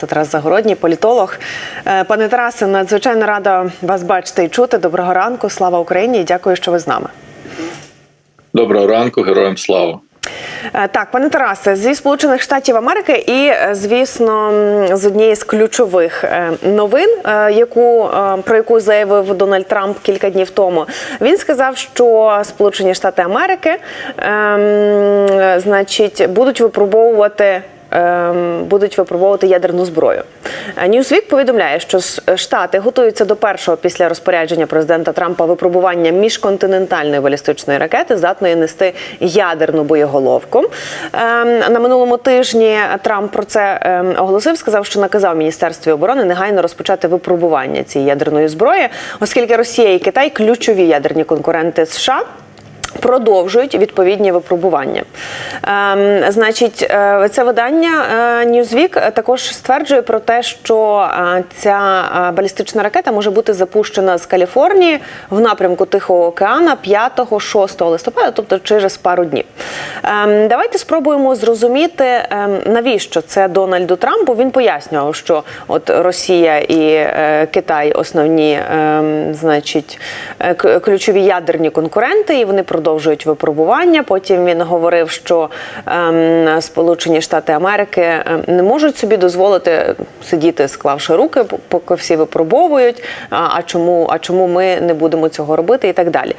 Це Тарас Загородній, політолог. Е, Пане Тарасе, надзвичайно рада вас бачити і чути. Доброго ранку, слава Україні! і Дякую, що ви з нами. Доброго ранку, героям слава. Е, Так, пане Тарасе, зі Сполучених Штатів Америки, і е, звісно, з однієї з ключових новин, яку про яку заявив Дональд Трамп кілька днів тому, він сказав, що Сполучені Штати Америки, ем, значить, будуть випробовувати. Ем, Будуть випробовувати ядерну зброю. Е, Newsweek повідомляє, що С- Штати готуються до першого після розпорядження президента Трампа випробування міжконтинентальної балістичної ракети, здатної нести ядерну боєголовку. Ем, На минулому тижні Трамп про це ем, оголосив. Сказав, що наказав Міністерстві оборони негайно розпочати випробування цієї ядерної зброї, оскільки Росія і Китай ключові ядерні конкуренти США. Продовжують відповідні випробування. Ем, значить, е, це видання е, Newsweek також стверджує про те, що е, ця балістична ракета може бути запущена з Каліфорнії в напрямку Тихого океана 5-6 листопада, тобто через пару днів. Ем, давайте спробуємо зрозуміти, ем, навіщо це Дональду Трампу. Він пояснював, що от Росія і Китай основні, ем, значить, ключові ядерні конкуренти, і вони продовжують випробування. Потім він говорив, що ем, Сполучені Штати Америки ем, не можуть собі дозволити сидіти, склавши руки, поки всі випробовують. А, чому, а чому ми не будемо цього робити, і так далі.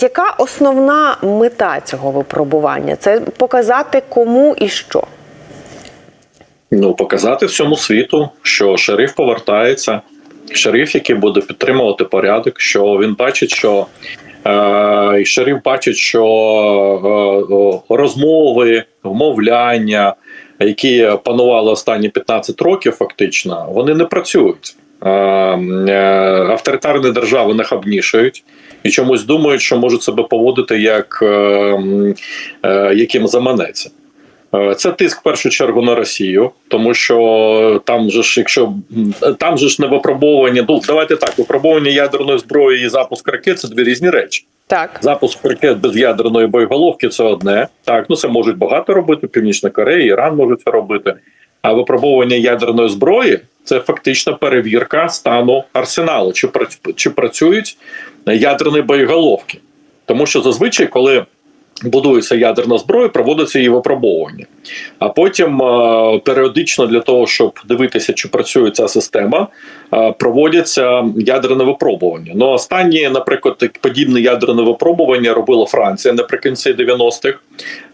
Яка основна мета цього випробування? Це показати кому і що. Ну, показати всьому світу, що шериф повертається, шериф, який буде підтримувати порядок, що він бачить, що і Шарів бачить, що е, е, розмови, вмовляння, які панували останні 15 років, фактично, вони не працюють. Е, е, авторитарні держави нахабнішають і чомусь думають, що можуть себе поводити як е, м, е, яким заманеться. Е, Це тиск в першу чергу на Росію, тому що там же ж, якщо там же ж не випробовування, ну давайте так, випробовування ядерної зброї і запуск ракет це дві різні речі. Так. Запуск ракет без ядерної боєголовки це одне. Так, ну це можуть багато робити. Північна Корея, Іран можуть це робити. А випробовування ядерної зброї це фактично перевірка стану арсеналу, чи чи працюють ядерні боєголовки. Тому що зазвичай, коли будується ядерна зброя, проводиться її випробовування. А потім е, періодично для того, щоб дивитися, чи працює ця система, е, проводяться ядерне випробування. Ну останні, наприклад, подібне ядерне випробування робила Франція наприкінці 90-х.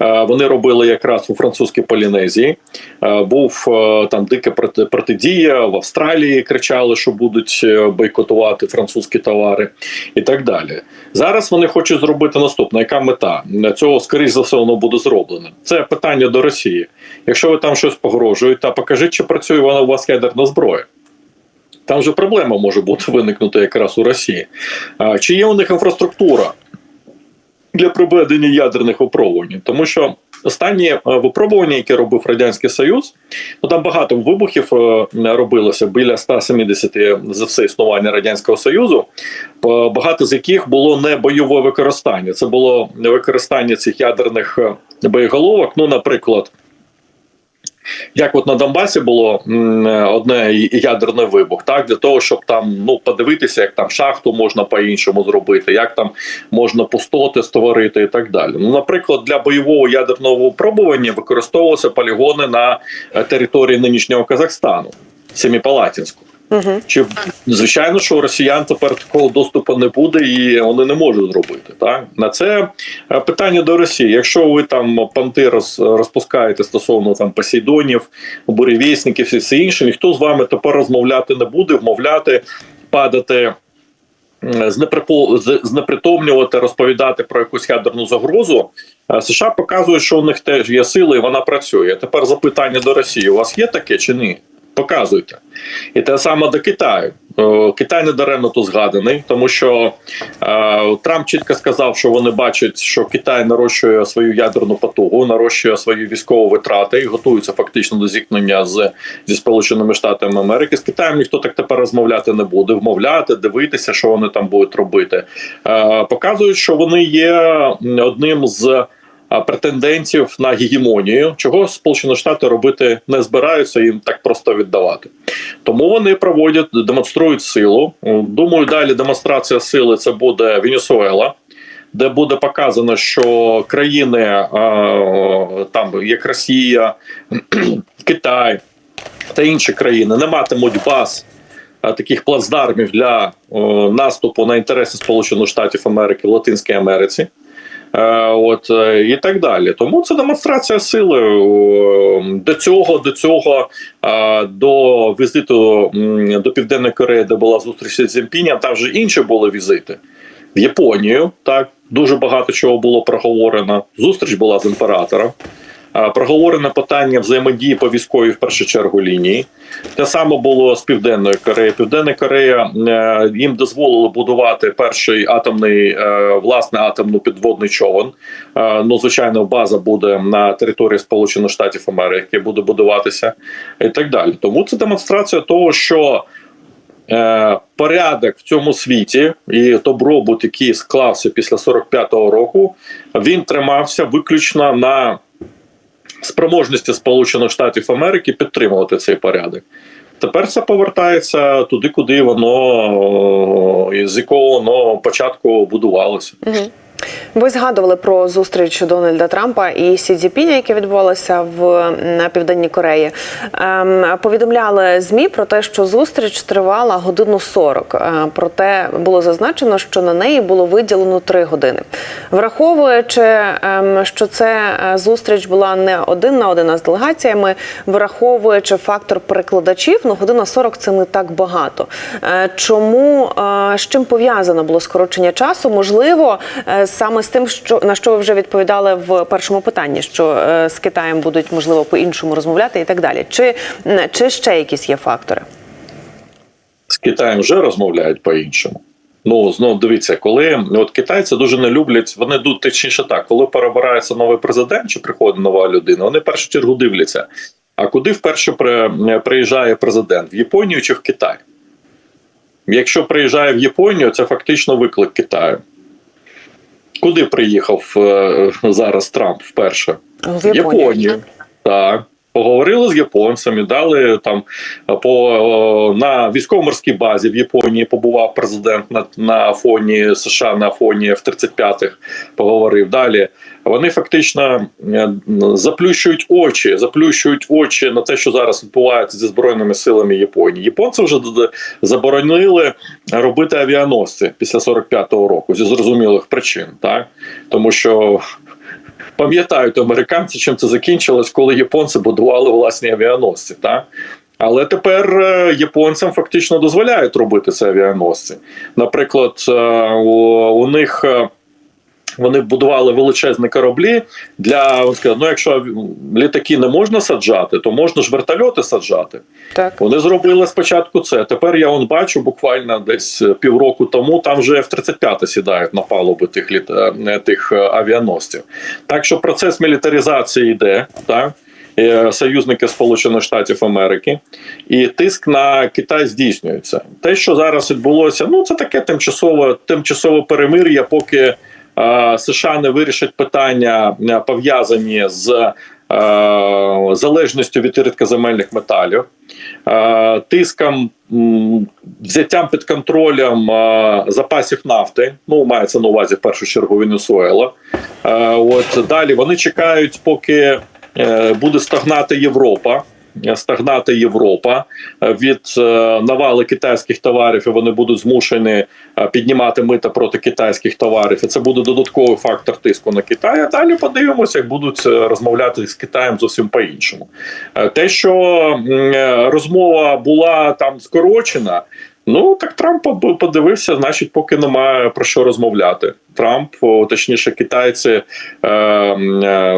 Е, Вони робили якраз у французькій Полінезії. Був там дике протидія в Австралії. Кричали, що будуть бойкотувати французькі товари і так далі. Зараз вони хочуть зробити наступне. Яка мета цього, скоріш за все, воно буде зроблено? Це питання до Росії. Якщо ви там щось погрожуєте, покажіть, чи працює вона у вас ядерна зброя. Там же проблема може бути виникнути якраз у Росії. А, Чи є у них інфраструктура для проведення ядерних випробувань? Тому що останні е, випробування, які робив Радянський Союз, ну там багато вибухів е, робилося біля 170 за все існування Радянського Союзу. Багато з яких було не бойове використання. Це було використання цих ядерних е, боєголовок. Ну, наприклад, як от на Донбасі було одне ядерний вибух, так для того, щоб там ну подивитися, як там шахту можна по-іншому зробити, як там можна пустоти створити і так далі. Ну, наприклад, для бойового ядерного випробування використовувалися полігони на е, території нинішнього Казахстану, Семіпалатінську. Угу. Чи звичайно, що росіян тепер такого доступу не буде, і вони не можуть зробити. Так на це е, питання до Росії. Якщо ви там понти роз, розпускаєте стосовно там посейдонів, буревісників і все інше, ніхто з вами тепер розмовляти не буде, вмовляти, падати. Знепритомнювати, розповідати про якусь ядерну загрозу, Е, США показують, що у них теж є сила, і вона працює. Тепер запитання до Росії: у вас є таке чи ні? Показуйте. І те саме до Китаю. Китай не даремно тут згаданий, тому що е, Трамп чітко сказав, що вони бачать, що Китай нарощує свою ядерну потугу, нарощує свої військові витрати і готується фактично до зіткнення з зі Сполученими Штатами Америки. З Китаєм ніхто так тепер розмовляти не буде, вмовляти, дивитися, що вони там будуть робити. Е, Показують, що вони є одним з претендентів на гегемонію, чого Сполучені Штати робити не збираються їм так просто віддавати. Тому вони проводять, демонструють силу. Думаю, далі демонстрація сили це буде Венесуела. Де буде показано, що країни там, як Росія, Китай та інші країни не матимуть баз таких плацдармів для наступу на інтереси Сполучених Штатів Америки в Латинській Америці. Е, От е, і так далі. Тому це демонстрація сили до цього, до цього до візиту до Південної Кореї, де була зустріч з Цзіньпінем, там вже інші були візити. В Японію так дуже багато чого було проговорено. Зустріч була з імператором. Проговорено питання взаємодії по військовій в першу чергу лінії. Те саме було з Південною Кореєю. Південна Корея е, їм дозволили будувати перший атомний е, власне атомну підводний човен. Е, Ну, звичайно, база буде на території Сполучених Штатів Америки, буде будуватися і так далі. Тому це демонстрація того, що порядок в цьому світі і добробут, який склався після 45-го року, він тримався виключно на спроможності Сполучених Штатів Америки підтримувати цей порядок. Тепер це повертається туди, куди воно з якого воно початку будувалося. Ви згадували про зустріч Дональда Трампа і Сі Цзіпіня, яка відбувалася в південній Кореї. Ем, повідомляли змі про те, що зустріч тривала годину 40. Е, проте було зазначено, що на неї було виділено 3 години. Враховуючи, ем, що це е, зустріч була не один на один а з делегаціями, враховуючи фактор перекладачів, ну година 40 – це не так багато. Е, чому з чим пов'язано було скорочення часу? Можливо, е, саме з тим, що на що ви вже відповідали в першому питанні, що е, з Китаєм будуть можливо по-іншому розмовляти і так далі. Чи, чи ще якісь є фактори? З Китаєм вже розмовляють по-іншому. Ну, знову дивіться, коли от китайці дуже не люблять, вони точніше так, коли перебирається новий президент чи приходить нова людина, вони в першу чергу дивляться. А куди вперше при- приїжджає президент? В Японію чи в Китай? Якщо приїжджає в Японію, це фактично виклик Китаю. Куди приїхав е, зараз Трамп вперше? В. Японію. Так. Поговорили з японцями, дали там по на військово-морській базі в Японії побував президент на, на фоні США на фоні F-35 поговорив. Далі вони фактично е, заплющують очі, заплющують очі на те, що зараз відбувається зі збройними силами Японії. Японці вже заборонили робити авіаносці після 45-го року зі зрозумілих причин, так тому що пам'ятають американці, чим це закінчилось, коли японці будували власні авіаносці. Так? Але тепер е, японцям фактично дозволяють робити це авіаносці. Наприклад, е, у, у них. Е, Вони будували величезні кораблі для сказали, ну, якщо літаки не можна саджати, то можна ж вертольоти саджати. Так. Вони зробили спочатку це. Тепер я он бачу буквально десь півроку тому. Там вже F-35 сідають на палуби тих літ е, тих е, авіаносців. Так що процес мілітаризації йде, так. Е, Союзники Сполучених Штатів Америки і тиск на Китай здійснюється. Те, що зараз відбулося, ну це таке тимчасове тимчасове перемир'я, поки е, США не вирішать питання е, пов'язані з е, залежністю від рідкоземельних металів, е, тиском, взяттям під контролем запасів нафти. Ну, мається на увазі в першу чергу Венесуела. От далі вони чекають, поки буде стагнати Європа. Стагнати Європа е, від е, навали китайських товарів, і вони будуть змушені е, піднімати мита проти китайських товарів. І це буде додатковий фактор тиску на Китай. А далі подивимося, як будуть розмовляти з Китаєм зовсім по-іншому. Е, Те, що розмова була там скорочена. Ну так Трамп подивився, значить, поки немає про що розмовляти. Трамп, точніше, китайці е, е,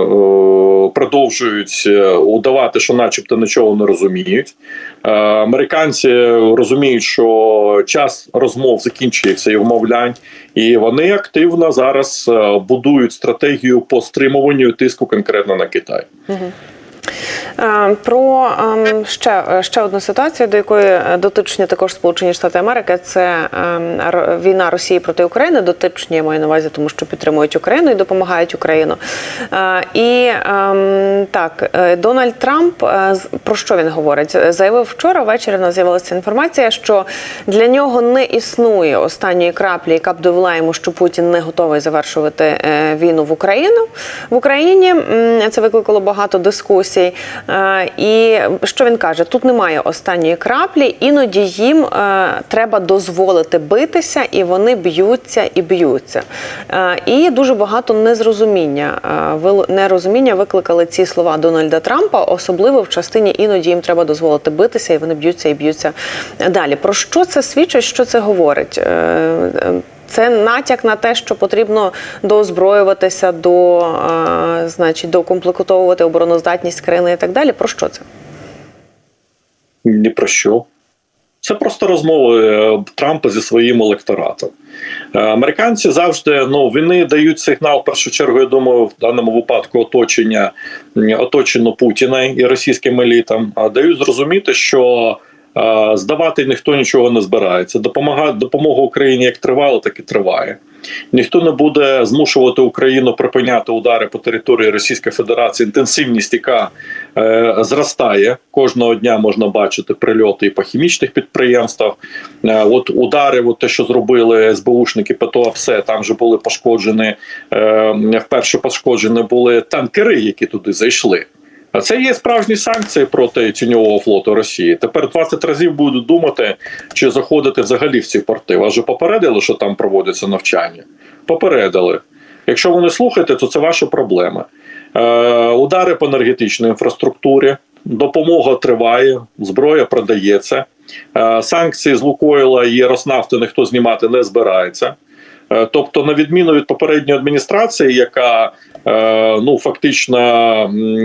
продовжують удавати, що, начебто, нічого не розуміють. Е, американці розуміють, що час розмов закінчується і вмовлянь, і вони активно зараз е, будують стратегію по стримуванню тиску конкретно на Китай. Е, Про ем, ще, е, ще одну ситуацію, до якої е, дотичні також Сполучені Штати Америки, це ем, війна Росії проти України. Дотичні я маю на увазі, тому що підтримують Україну і допомагають Україну. Е, І ем, так, е, Дональд Трамп е, про що він говорить? Заявив вчора ввечері. Нас з'явилася інформація, що для нього не існує останньої краплі, яка б довела йому, що Путін не готовий завершувати е, війну в Україну в Україні. Це викликало багато дискусій. Е, І що він каже? Тут немає останньої краплі, іноді їм е, треба дозволити битися, і вони б'ються і б'ються. Е, І дуже багато незрозуміння нерозуміння викликали ці слова Дональда Трампа, особливо в частині іноді їм треба дозволити битися, і вони б'ються і б'ються далі. Про що це свідчить? Що це говорить? Це натяк на те, що потрібно доозброюватися, до, е, значить, докомплектовувати обороноздатність країни і так далі. Про що це? Ні про що. Це просто розмови е, Трампа зі своїм електоратом. Е, Американці завжди ну вони дають сигнал, в першу чергу, я думаю, в даному випадку оточення оточено Путіна і російським елітам, а дають зрозуміти, що здавати ніхто нічого не збирається. Допомага допомога Україні як тривала, так і триває. Ніхто не буде змушувати Україну припиняти удари по території Російської Федерації. Інтенсивність, яка е, зростає кожного дня, можна бачити прильоти і по хімічних підприємствах. Е, от удари, от те, що зробили СБУшники ПТО, все там же були пошкоджені. Е, вперше пошкоджені були танкери, які туди зайшли. А це є справжні санкції проти тіньового флоту Росії. Тепер 20 разів будуть думати, чи заходити взагалі в ці порти. Вас же попередили, що там проводяться навчання. Попередили. Якщо ви не слухаєте, то це ваша проблема. Е, удари по енергетичній інфраструктурі, допомога триває, зброя продається. Е, санкції з Лукойла і Роснафти ніхто знімати не збирається. Е, Тобто, на відміну від попередньої адміністрації, яка е, ну фактично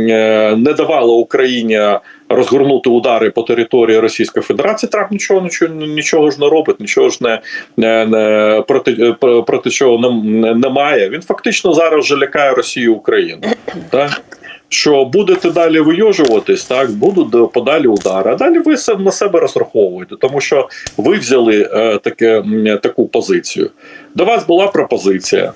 е, не давала Україні розгорнути удари по території Російської Федерації, Трамп нічого нічого, нічого ж не робить, нічого ж не, не, проти, про- проти чого не, не- немає. Він фактично зараз вже лякає Росію Україну. Так? Що будете далі вийожуватись, так будуть подалі удари. А далі ви на себе розраховуєте, тому що ви взяли е, таке, таку позицію. До вас була пропозиція: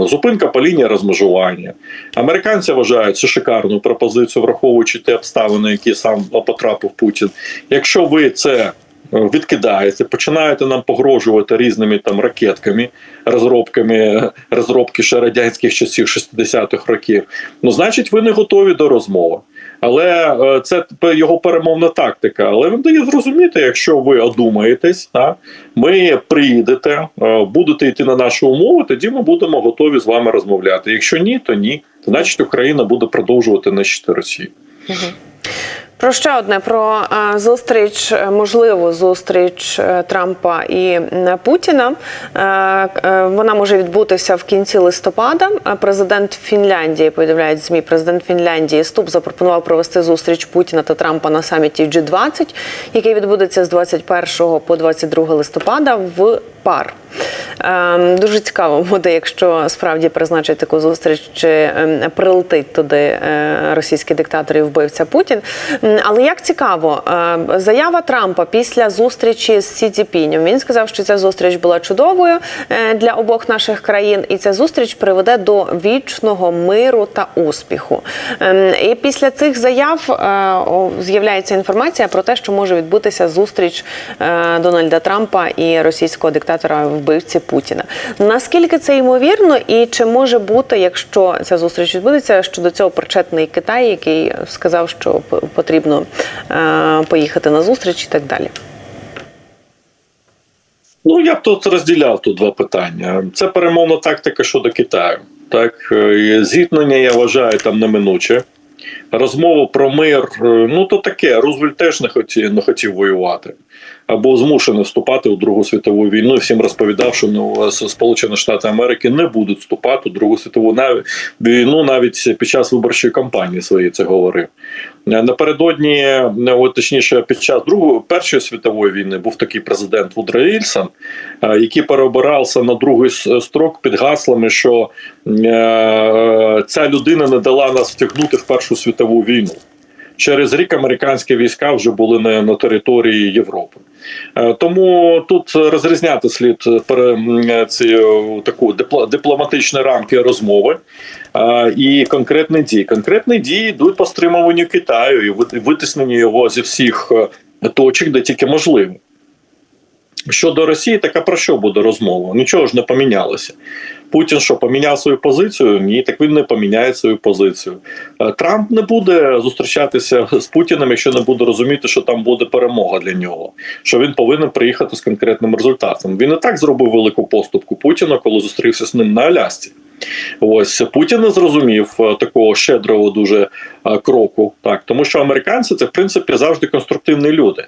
зупинка по лінії розмежування. Американці вважають це шикарну пропозицію, враховуючи ті обставини, які сам потрапив Путін. Якщо ви це е, відкидаєте, починаєте нам погрожувати різними там ракетками, розробками, розробки ще радянських часів 60-х років. Ну, значить, ви не готові до розмови. Але е, це його перемовна тактика. Але він дає зрозуміти, якщо ви одумаєтесь, так, ми приїдете, е, будете йти на наші умови, тоді ми будемо готові з вами розмовляти. Якщо ні, то ні. Значить, Україна буде продовжувати нищити Росію. Про ще одне про е, зустріч, е, можливу зустріч е, Трампа і Путіна. Вона може відбутися в кінці листопада. Президент Фінляндії повідомляють змі. Президент Фінляндії Ступ запропонував провести зустріч Путіна та Трампа на саміті G20, який відбудеться з 21 по 22 листопада в пар. Дуже цікаво буде, якщо справді призначить таку зустріч, чи ем, прилетить туди російський диктатор і вбивця Путін. Але як цікаво, е, заява Трампа після зустрічі з Сі Цзіпінем, Він сказав, що ця зустріч була чудовою е, для обох наших країн, і ця зустріч приведе до вічного миру та успіху. Ем, І після цих заяв е, з'являється інформація про те, що може відбутися зустріч Дональда Трампа і російського диктатора вбивці Путіна. Наскільки це ймовірно, і чи може бути, якщо ця зустріч відбудеться, що до цього причетний Китай, який сказав, що п- потрібно е, поїхати на зустріч і так далі? Ну, я б тут розділяв тут два питання. Це перемовна тактика щодо Китаю. Так, е, зіткнення я вважаю там неминуче. Розмову про мир, е, ну то таке. Рузвельт теж не хотів, не хотів воювати. Або змушений вступати у Другу світову війну. Всім розповідав, що ну, Сполучені Штати Америки не будуть вступати у Другу світову війну навіть під час виборчої кампанії своєї це говорив. Е, Напередодні, е, от, точніше, під час другої першої світової війни був такий президент Вудро Вільсон, е, який переобирався на другий строк під гаслами, що ця людина не дала нас втягнути в Першу світову війну. Через рік американські війська вже були на, на території Європи. Е, Тому тут розрізняти слід пере, м, ці е, таку дипломатичні рамки розмови е, і конкретні дії. Конкретні дії йдуть по стримуванню Китаю і вит- витисненню його зі всіх е, точок, де тільки можливо. Щодо Росії, така про що буде розмова? Нічого ж не помінялося. Путін що поміняв свою позицію? Ні, так він не поміняє свою позицію. Е, Трамп не буде зустрічатися з Путіним, якщо не буде розуміти, що там буде перемога для нього, що він повинен приїхати з конкретним результатом. Він і так зробив велику поступку Путіна, коли зустрівся з ним на Алясці. Ось Путін не зрозумів е, такого щедрого дуже е, кроку, так тому що американці це в принципі завжди конструктивні люди.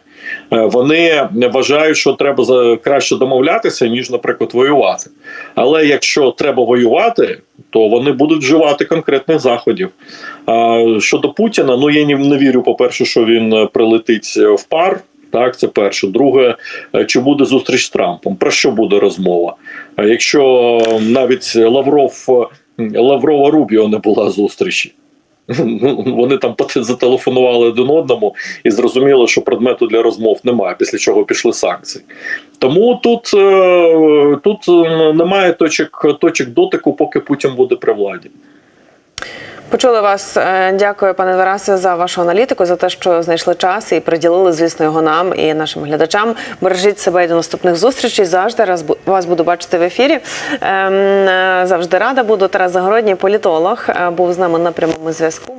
Е, Вони вважають, що треба краще домовлятися, ніж, наприклад, воювати. Але якщо треба воювати, то вони будуть вживати конкретних заходів. Щодо Путіна, ну я не вірю, по-перше, що він прилетить в пар. Так, це перше. Друге, е, чи буде зустріч з Трампом? Про що буде розмова? Якщо навіть Лавров е, Лаврова Рубіо не була зустрічі. Вони там зателефонували один одному і зрозуміли, що предмету для розмов немає, після чого пішли санкції. Тому тут, е, тут е, немає точок, точок дотику, поки Путін буде при владі. Почули вас. Е, Дякую, пане Тарасе, за вашу аналітику, за те, що знайшли час і приділили, звісно, його нам і нашим глядачам. Бережіть себе і до наступних зустрічей. Завжди раз вас буду бачити в ефірі. Ем, е, Завжди рада буду. Тарас Загородній, політолог, е, був з нами на прямому зв'язку.